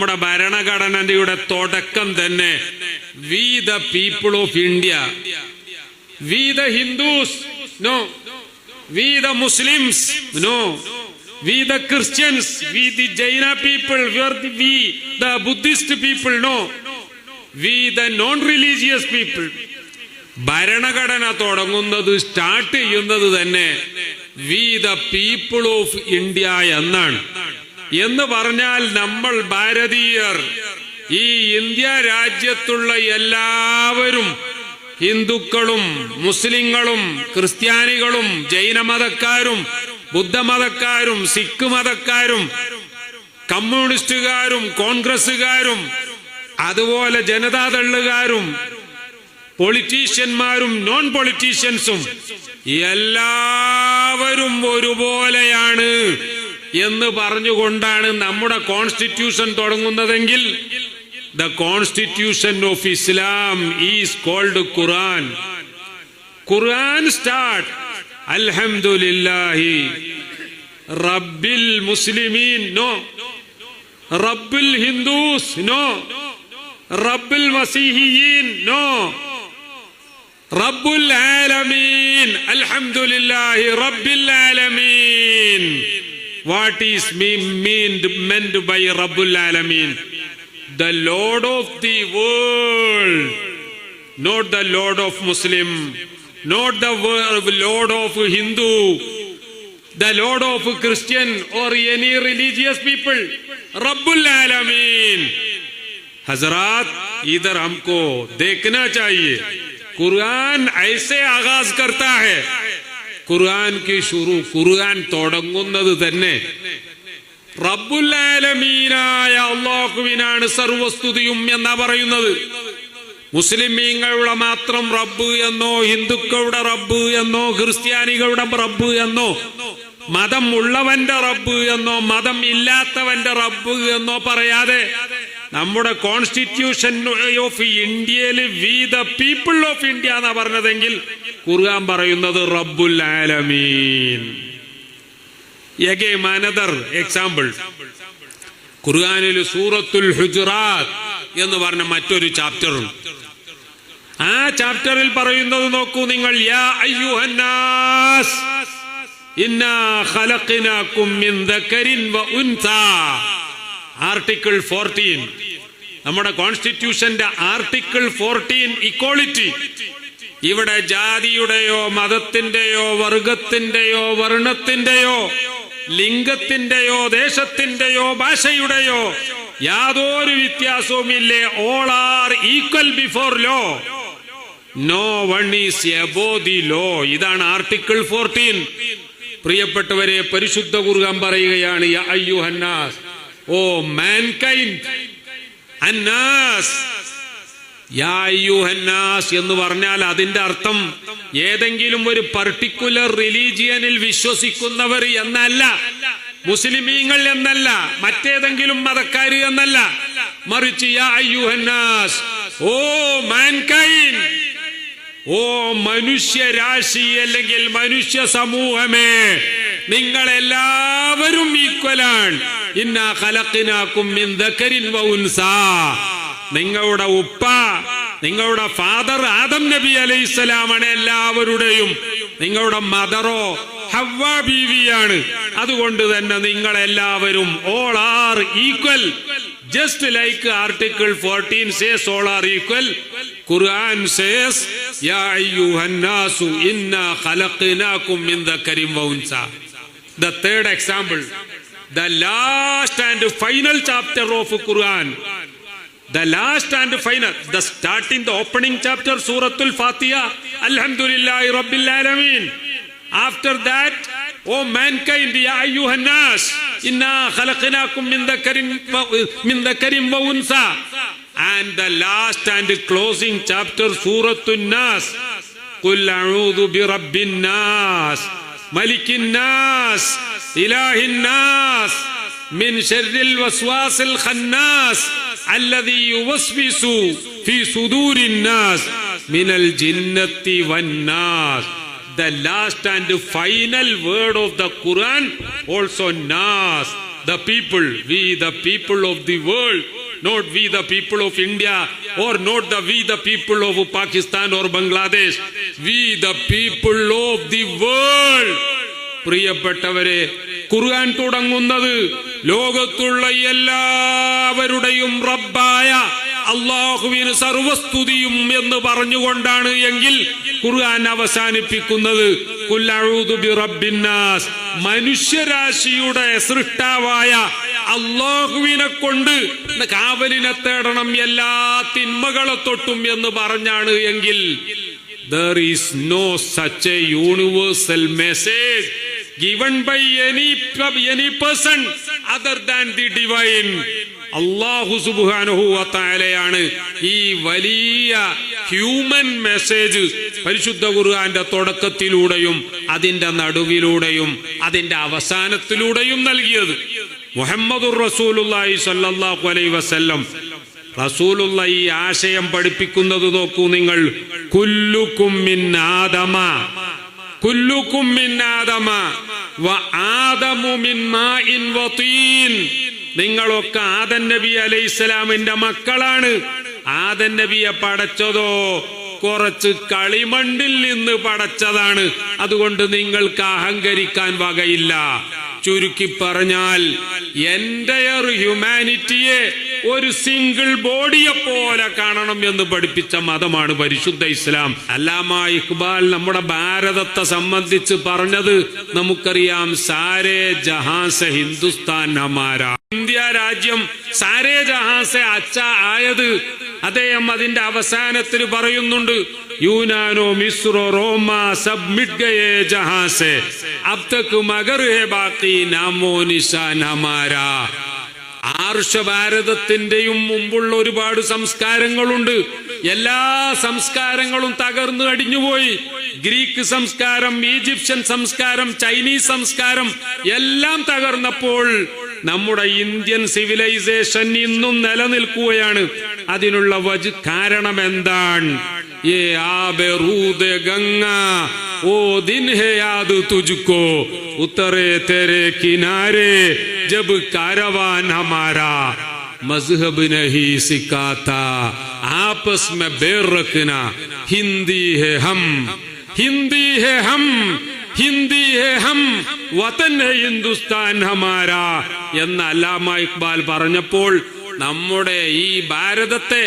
നമ്മുടെ ഭരണഘടനയുടെ തുടക്കം തന്നെ. We the people of India we the Hindus no we the Muslims no we the Christians we the Jaina people we the Buddhist people no we the non religious people ഭരണഘടന തുടങ്ങുന്നത് start ചെയ്യുന്നത് തന്നെ. We the people of India എന്നാണ്. എന്ന് പറഞ്ഞാൽ നമ്മൾ ഭാരതീയർ. ഈ ഇന്ത്യ രാജ്യത്തുള്ള എല്ലാവരും ഹിന്ദുക്കളും മുസ്ലിങ്ങളും ക്രിസ്ത്യാനികളും ജൈനമതക്കാരും ബുദ്ധമതക്കാരും സിഖ് മതക്കാരും കമ്മ്യൂണിസ്റ്റുകാരും കോൺഗ്രസ്സുകാരും അതുപോലെ ജനതാദളുകാരും പൊളിറ്റീഷ്യന്മാരും നോൺ പൊളിറ്റീഷ്യൻസും എല്ലാവരും ഒരുപോലെയാണ്. എന്ന് പറഞ്ഞുകൊണ്ടാണ് നമ്മുടെ constitution തുടങ്ങുന്നതെങ്കിൽ the constitution of Islam is called Quran Quran start അൽഹംദുലില്ലാഹി റബ്ബിൽ മുസ്ലിമീൻ നോ റബ്ബിൽ ഹിന്ദുസ് നോ റബ്ബിൽ മസീഹിയീൻ നോ റബ്ബുൽ ആലമീൻ അൽഹംദുലില്ലാഹി റബ്ബിൽ ആലമീൻ what is meant, meant by Rabbul Alameen? The Lord of the world, not the Lord of Muslim, not the Lord of Hindu, the Lord of Christian or any religious people. Rabbul Alameen. حضرات ادھر ہم کو دیکھنا چاہیے قرآن ایسے آغاز کرتا ہے ഖുർആൻ കി ഷുറു ഖുർആൻ തുടങ്ങുന്നത് തന്നെ റബ്ബുല്ലാലമീനായ അള്ളാഹുവിനാണ് സർവസ്തുതിയും എന്നാ പറയുന്നത്. മുസ്ലിമീങ്ങളുടെ മാത്രം റബ്ബ് എന്നോ ഹിന്ദുക്കളുടെ റബ്ബ് എന്നോ ക്രിസ്ത്യാനികളുടെ റബ്ബ് എന്നോ മതം ഉള്ളവന്റെ റബ്ബ് എന്നോ മതം ഇല്ലാത്തവന്റെ റബ്ബ് എന്നോ പറയാതെ നമ്മുടെ കോൺസ്റ്റിറ്റ്യൂഷൻ ഓഫ് ഇന്ത്യയിൽ we the people of India എന്നാ പറഞ്ഞതെങ്കിൽ ഖുർആൻ പറയുന്നത് റബ്ബുൽ ആലമീൻ. എഗെയിൻ മാനദർ എക്സാമ്പിൾ ഖുർആനിൽ സൂറത്തുൽ ഹുജറാത്ത് എന്ന് പറഞ്ഞ മറ്റൊരു ചാപ്റ്റർ ആ ചാപ്റ്ററിൽ പറയുന്നത് നോക്കൂ നിങ്ങൾ യാ അയ്യുഹന്നാസ് ഇന്നാ ഖലഖനാകും മിൻ ദക്കരിൻ വ ഉൻസാ. ആർട്ടിക്കിൾ 14 നമ്മുടെ കോൺസ്റ്റിറ്റ്യൂഷന്റെ ആർട്ടിക്കിൾ 14 ഇക്വാളിറ്റി ഇവിടെ ജാതിയുടെയോ മതത്തിന്റെയോ വർഗത്തിന്റെയോ വർണത്തിന്റെയോ ലിംഗത്തിന്റെയോ ദേശത്തിന്റെയോ ഭാഷയുടെയോ യാതൊരു വ്യത്യാസവുമില്ലേ? All are equal before law no one is above the law ഇതാണ് ആർട്ടിക്കിൾ ഫോർട്ടീൻ പ്രിയപ്പെട്ടവരെ പരിശുദ്ധ കുറുകാൻ പറയുകയാണ് അയ്യു അയ്യുഹന്നാസ് ഓ മാൻകൈൻഡ് അന്നാസ് യാ അയ്യുഹന്നാസ് എന്ന് പറഞ്ഞാൽ അതിന്റെ അർത്ഥം ഏതെങ്കിലും ഒരു പർട്ടിക്കുലർ റിലീജിയനിൽ വിശ്വസിക്കുന്നവർ എന്നല്ല മുസ്ലിമീങ്ങൾ എന്നല്ല മറ്റേതെങ്കിലും മതക്കാർ എന്നല്ല. മറിച്ച് യാ അയ്യുഹന്നാസ് ഓ മാൻകൈൻ ഓ മനുഷ്യരാശി അല്ലെങ്കിൽ മനുഷ്യ സമൂഹമേ നിങ്ങൾ എല്ലാവരും ഈക്വലാണ്. ഇന്നാ ഖലഖിനാകും നിങ്ങളുടെ ഉപ്പ നിങ്ങളുടെ ഫാദർ ആദം നബി അലൈഹിസ്സലാമാണ് എല്ലാവരുടെയും. നിങ്ങളുടെ മദറോ ഹവ്വ ബീവിയാണ്. അതുകൊണ്ട് തന്നെ നിങ്ങൾ എല്ലാവരും all are equal just like article fourteen says all are equal Quran says യാ ഇന്നാ മിൻ third example the last and final chapter of quran. the last and final the starting the opening chapter suratul fatiha alhamdulillah rabbil alamin after that O mankind, ya ayyuhan nas, inna khalaqnakum min dhakarin min dhakarin wa unsa. And the last and closing chapter, Surah An-Nas. قل أعوذ برب الناس ملك الناس إله الناس من شر الوسواس الخناس മിനൽ ജിന്നത്തി വന്നാസ് the last and final word of the Quran also Nas, the people, we the people of the world, not we the people of India or not the we the people of Pakistan or Bangladesh, we the people of the world. പ്രിയപ്പെട്ടവരെ ഖുർആൻ തുടങ്ങുന്നത് ലോകത്തുള്ള എല്ലാവരുടെയും റബ്ബായ അള്ളാഹുവിന് സർവസ്തുതിയും എന്ന് പറഞ്ഞുകൊണ്ടാണ് എങ്കിൽ ഖുർആൻ അവസാനിപ്പിക്കുന്നത്. കുല്ലഊദു ബിറബ്ബിന്നാസ് മനുഷ്യരാശിയുടെ സൃഷ്ടാവായ അള്ളാഹുവിനെ കൊണ്ട് കാവലിനെ തേടണം എല്ലാ തിന്മകളെ തൊട്ടും എന്ന് പറഞ്ഞാണ് എങ്കിൽ there is no such a universal message given by any any person other than the divine. അള്ളാഹു സുബാനുഹൂവത്തായാലെയാണ് ഈ വലിയ ഹ്യൂമൻ മെസ്സേജ് പരിശുദ്ധ ഖുർആന്റെ തുടക്കത്തിലൂടെയും അതിന്റെ നടുവിലൂടെയും അതിന്റെ അവസാനത്തിലൂടെയും നൽകിയത്. മുഹമ്മദുർ റസൂലുള്ളാഹി സ്വല്ലല്ലാഹു അലൈഹി വസല്ലം. റസൂലുള്ള ഈ ആശയം പഠിപ്പിക്കുന്നത് നോക്കൂ നിങ്ങൾ. കുല്ലുക്കും മിൻ ആദമ. കുല്ലുക്കും മിൻ ആദമ. നിങ്ങളൊക്കെ ആദൻ നബി അലൈഹി അലൈഹിസ്സലാമിന്റെ മക്കളാണ്. ആദൻ നബിയെ പടച്ചതോ കുറച്ച് കളിമണ്ണിൽ നിന്ന് പടച്ചതാണ്. അതുകൊണ്ട് നിങ്ങൾക്ക് അഹങ്കരിക്കാൻ വകയില്ല. ചുരുക്കി പറഞ്ഞാൽ എന്റെയർ ഹ്യൂമാനിറ്റിയെ ഒരു സിംഗിൾ ബോഡിയെ പോലെ കാണണം എന്ന് പഠിപ്പിച്ച മതമാണ് പരിശുദ്ധ ഇസ്ലാം. അല്ലാമ ഇക്ബാൽ നമ്മുടെ ഭാരതത്തെ സംബന്ധിച്ച് പറഞ്ഞത് നമുക്കറിയാം സാരേ ജഹാസ ഹിന്ദുസ്ഥാൻ അമാര. ഇന്ത്യ രാജ്യം സാരേ ജഹാസ അച്ച ആയത് അദ്ദേഹം അതിന്റെ അവസാനത്തിൽ പറയുന്നുണ്ട് യൂനാനോ മിസ്രോ റോമ സബ് മിഡ്ഗയേ ജഹാസെ. അബ്തക്ക് മകർ ഹെ ബാക്കി നാമോ നിഷാൻ ഹമാരാ ആർഷഭാരതത്തിന്റെയും മുമ്പുള്ള ഒരുപാട് സംസ്കാരങ്ങളുണ്ട്. എല്ലാ സംസ്കാരങ്ങളും തകർന്നു അടിഞ്ഞുപോയി. ഗ്രീക്ക് സംസ്കാരം ഈജിപ്ഷ്യൻ സംസ്കാരം ചൈനീസ് സംസ്കാരം എല്ലാം തകർന്നപ്പോൾ നമ്മുടെ ഇന്ത്യൻ സിവിലൈസേഷൻ ഇന്നും നിലനിൽക്കുകയാണ്. അതിനുള്ള വജ് കാരണം എന്താണ് ഏ ആ ബെറൂദ് ഗംഗ ഓ ദിൻ ഹേ യാദ് തുജുക്കോ उतरे तेरे किनारे जब कारवान हमारा मजहब नहीं सिखाता आपस में बेर रखना हिंदी है हम हिंदी है हम ഹിന്ദി ഹേ ഹം വതൻ ഹേ ഹിന്ദുസ്ഥാൻ ഹമാര എന്ന് അല്ലാമ ഇക്ബാൽ പറഞ്ഞപ്പോൾ നമ്മുടെ ഈ ഭാരതത്തെ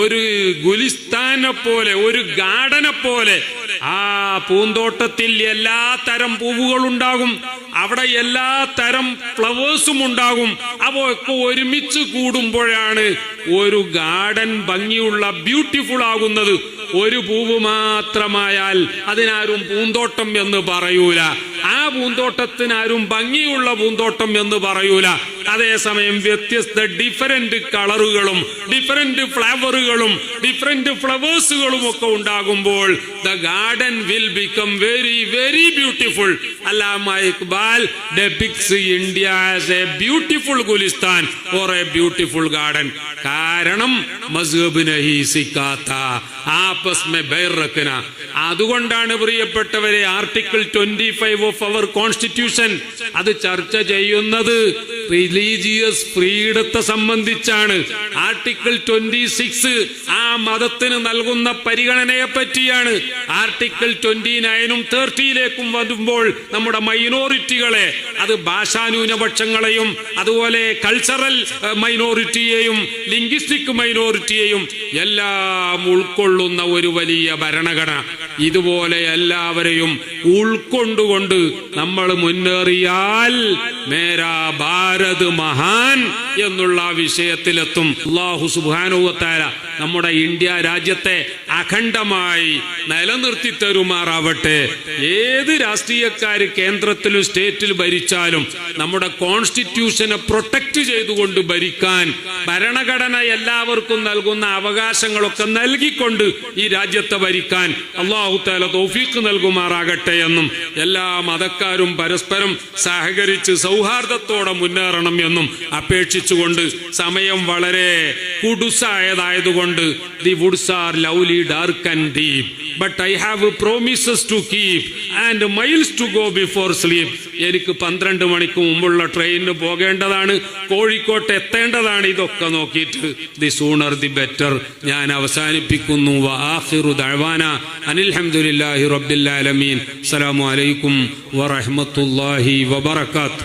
ഒരു ഗുലിസ്ഥാനെ പോലെ ഒരു ഗാർഡനെ പോലെ ആ പൂന്തോട്ടത്തിൽ എല്ലാ തരം പൂവുകളുണ്ടാകും. അവിടെ എല്ലാ തരം ഫ്ലവേഴ്സും ഉണ്ടാകും. അവയൊക്കെ ഒരുമിച്ച് കൂടുമ്പോഴാണ് ഒരു ഗാർഡൻ ഭംഗിയുള്ള ബ്യൂട്ടിഫുൾ ആകുന്നത്. ഒരു പൂവ് മാത്രമായാൽ അതിനാരും പൂന്തോട്ടം എന്ന് പറയൂല. ആ പൂന്തോട്ടത്തിനാരും ഭംഗിയുള്ള പൂന്തോട്ടം എന്ന് പറയൂല. അതേസമയം വ്യത്യസ്ത ഡിഫറെന്റ് കളറുകളും ഡിഫറെന്റ് ഫ്ലവറുകളും ഡിഫറെന്റ് ഫ്ലവേഴ്സുകളും ഒക്കെ ഉണ്ടാകുമ്പോൾ the garden will become very very beautiful Allama Iqbal depicts India as a beautiful gulistan or a beautiful garden കാരണം മസ്ഹബ് നഹി ആപ്പസ് മെ ബൈർ റക്കന അതുകൊണ്ടാണ് പ്രിയപ്പെട്ടവരെ article twenty five of our constitution അത് ചർച്ച ചെയ്യുന്നത്. റിലീജിയസ് ഫ്രീഡത്തെ സംബന്ധിച്ചാണ് ആർട്ടിക്കിൾ ട്വന്റി സിക്സ് ആ മതത്തിന് നൽകുന്ന പരിഗണനയെ പറ്റിയാണ്. ആർട്ടിക്കിൾ ട്വന്റി നയനും തേർട്ടിയിലേക്കും വരുമ്പോൾ നമ്മുടെ മൈനോറിറ്റികളെ അത് ഭാഷാന്യൂനപക്ഷങ്ങളെയും അതുപോലെ കൾച്ചറൽ മൈനോറിറ്റിയെയും ലിംഗ്വിസ്റ്റിക് മൈനോറിറ്റിയെയും എല്ലാം ഉൾക്കൊള്ളുന്ന ഒരു വലിയ ഭരണഘടന. ഇതുപോലെ എല്ലാവരെയും ഉൾക്കൊണ്ടുകൊണ്ട് നമ്മൾ മുന്നേറിയാൽ മേരാ ഭാരത് മഹാൻ എന്നുള്ള വിഷയത്തിലെത്തും. അള്ളാഹു സുബാനുവത്താര നമ്മുടെ ഇന്ത്യ രാജ്യത്തെ അഖണ്ഡമായി നിലനിർത്തി തരുമാറാവട്ടെ. ഏത് രാഷ്ട്രീയക്കാർ കേന്ദ്രത്തിലും സ്റ്റേറ്റിൽ ഭരിച്ചാലും നമ്മുടെ കോൺസ്റ്റിറ്റ്യൂഷനെ പ്രൊട്ടക്ട് ചെയ്തുകൊണ്ട് ഭരിക്കാൻ ഭരണഘടന എല്ലാവർക്കും നൽകുന്ന അവകാശങ്ങളൊക്കെ നൽകിക്കൊണ്ട് ഈ രാജ്യത്തെ ഭരിക്കാൻ അള്ളാഹു താല തൗഫീഖ് നൽകുമാറാകട്ടെ എന്നും എല്ലാ മതക്കാരും പരസ്പരം സഹകരിച്ച് സൗഹാർദ്ദത്തോടെ മുന്നേറണം എന്നും അപേക്ഷിച്ചുകൊണ്ട് സമയം വളരെ കുടുസായതായതുകൊണ്ട് the woods are lovely dark and deep but I have promises to keep and miles to go before sleep എനിക്ക് പന്ത്രണ്ട് മണിക്ക് മുമ്പുള്ള ട്രെയിനിന് പോകേണ്ടതാണ്. കോഴിക്കോട്ട് എത്തേണ്ടതാണ്. ഇതൊക്കെ നോക്കിയിട്ട് ദി സൂണർ ദി ബെറ്റർ ഞാൻ അവസാനിപ്പിക്കുന്നു. അനിൽഹമുല്ലാഹി ആലമീൻ. അസ്സലാമു അലൈക്കും വറഹ്മത്തുള്ളാഹി വബറകാത്ത്.